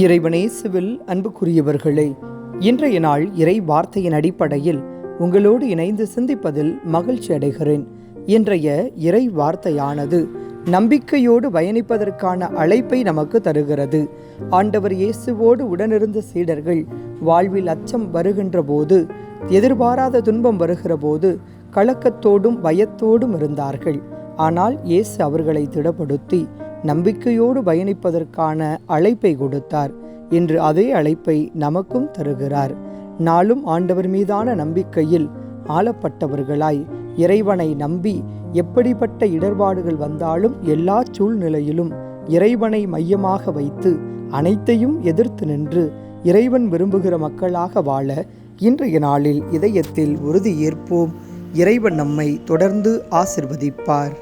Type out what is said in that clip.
இறைவனேசுவில் அன்புக்குரியவர்களே இன்றைய நாள் இறை வார்த்தையின் அடிப்படையில் உங்களோடு இணைந்து சிந்திப்பதில் மகிழ்ச்சி அடைகிறேன். இன்றைய இறை வார்த்தையானது நம்பிக்கையோடு பயணிப்பதற்கான அழைப்பை நமக்கு தருகிறது. ஆண்டவர் இயேசுவோடு உடனிருந்த சீடர்கள் வாழ்வில் அச்சம் வருகின்ற போது எதிர்பாராத துன்பம் வருகிற போது கலக்கத்தோடும் பயத்தோடும் இருந்தார்கள். ஆனால் இயேசு அவர்களை திடப்படுத்தி நம்பிக்கையோடு பயணிப்பதற்கான அழைப்பை கொடுத்தார் இன்று அதே அழைப்பை நமக்கும் தருகிறார். நாளும் ஆண்டவர் மீதான நம்பிக்கையில் ஆளப்பட்டவர்களாய் இறைவனை நம்பி எப்படிப்பட்ட இடர்பாடுகள் வந்தாலும் எல்லா சூழ்நிலையிலும் இறைவனை மையமாக வைத்து அனைத்தையும் எதிர்த்து நின்று இறைவன் விரும்புகிற மக்களாக வாழ இன்றைய நாளில் இதயத்தில் உறுதி ஏற்போம் இறைவன் நம்மை தொடர்ந்து ஆசிர்வதிப்பார்.